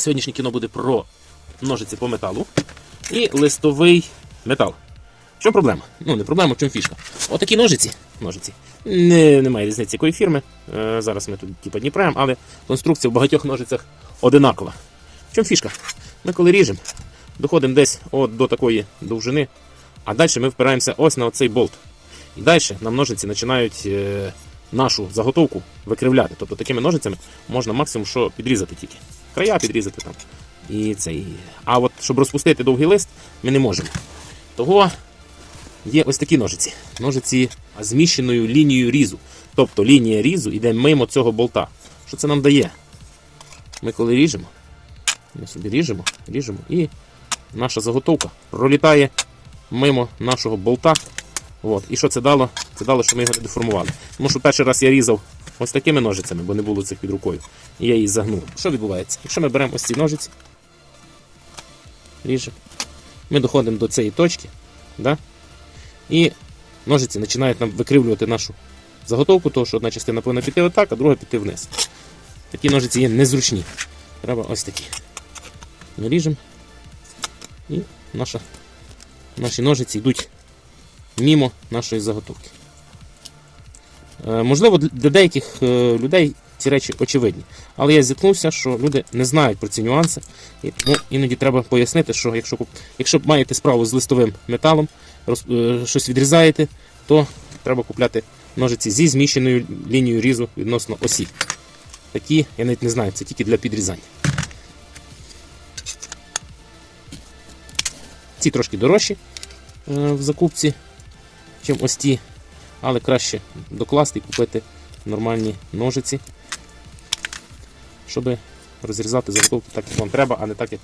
Сьогоднішнє кіно буде про ножиці по металу і листовий метал. В чому проблема? Ну, не проблема, в чому фішка. Отакі ножиці. ножиці. Не, немає різниці якої фірми. Е, зараз ми тут типу, Дніпраємо, але конструкція в багатьох ножицях одинакова. В чому фішка? Ми коли ріжемо, доходимо десь от до такої довжини, а далі ми впираємося ось на оцей болт. І далі нам ножиці починають е, нашу заготовку викривляти. Тобто такими ножицями можна максимум що підрізати тільки. Края підрізати там. І цей. А от щоб розпустити довгий лист, ми не можемо. Того є ось такі ножиці. Ножиці зміщеною лінією різу. Тобто лінія різу йде мимо цього болта. Що це нам дає? Ми коли ріжемо, ми собі ріжемо, ріжемо, і наша заготовка пролітає мимо нашого болта. От. І що це дало? Це дало, що ми його не деформували. Тому що перший раз я різав ось такими ножицями, бо не було цих під рукою. І я її загнув. Що відбувається? Якщо ми беремо ось ці ножиці, ріжемо, ми доходимо до цієї точки, да? і ножиці починають нам викривлювати нашу заготовку, тому що одна частина повинна піти отак, а друга піти вниз. Такі ножиці є незручні. Треба ось такі. Ми ріжемо. І наша, наші ножиці йдуть мімо нашої заготовки. Е, можливо, для- деяких е, людей ці речі очевидні. Але я зіткнувся, що люди не знають про ці нюанси. І тому іноді треба пояснити, що якщо, якщо маєте справу з листовим металом, роз- е, щось відрізаєте, то треба купляти ножиці зі зміщеною лінією різу відносно осі. Такі, я навіть не знаю, це тільки для підрізання. Ці трошки дорожчі в закупці, чим ось ті, але краще докласти і купити нормальні ножиці, щоб розрізати заготовку так, як вам треба, а не так, як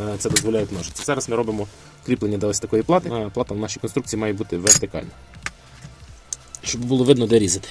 е, це дозволяють ножиці. Зараз ми робимо кріплення до ось такої плати. Е, Плата в нашій конструкції має бути вертикальна, щоб було видно, де різати.